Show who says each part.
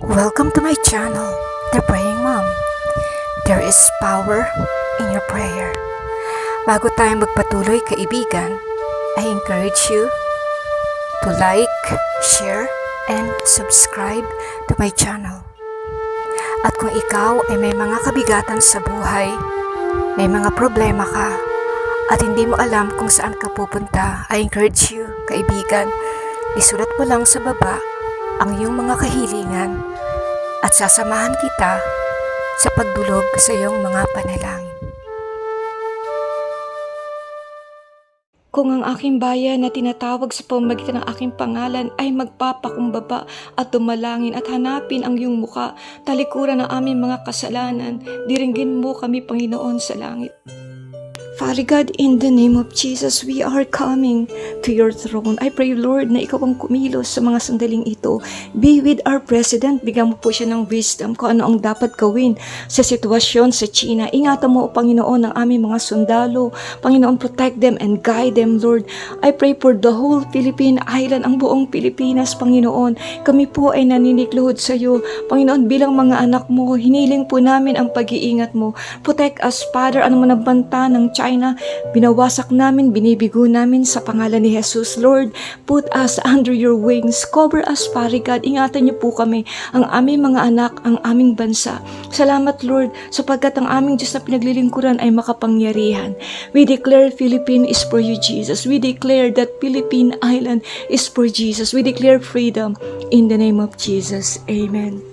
Speaker 1: Welcome to my channel, The Praying Mom. There is power in your prayer. Bago tayo magpatuloy, kaibigan, I encourage you to like, share, and subscribe to my channel. At kung ikaw ay may mga kabigatan sa buhay, may mga problema ka, at hindi mo alam kung saan ka pupunta, I encourage you, kaibigan, isulat mo lang sa baba ang iyong mga kahilingan at sasamahan kita sa pagdulog sa iyong mga panalangin.
Speaker 2: Kung ang aking bayan na tinatawag sa pamamagitan ng aking pangalan ay magpapakumbaba at tumalangin at hanapin ang iyong muka, talikuran ng aming mga kasalanan, diringgin mo kami, Panginoon, sa langit. Father God, in the name of Jesus, we are coming to your throne. I pray, Lord, na ikaw ang kumilos sa mga sandaling ito. Be with our President. Bigyan mo po siya ng wisdom kung ano ang dapat gawin sa sitwasyon sa China. Ingatan mo, O Panginoon, ang aming mga sundalo. Panginoon, protect them and guide them, Lord. I pray for the whole Philippine Island, ang buong Pilipinas, Panginoon. Kami po ay naninikluhod sa iyo. Panginoon, bilang mga anak mo, hiniling po namin ang pag-iingat mo. Protect us, Father, ano man ang banta ng China, binawasak namin, binibigo namin sa pangalan ni Jesus. Lord, put us under your wings. Cover us, Father God. Ingatan niyo po kami, ang aming mga anak, ang aming bansa. Salamat, Lord, sapagkat ang aming Diyos na pinaglilingkuran ay makapangyarihan. We declare Philippine is for you, Jesus. We declare that Philippine Island is for Jesus. We declare freedom in the name of Jesus. Amen.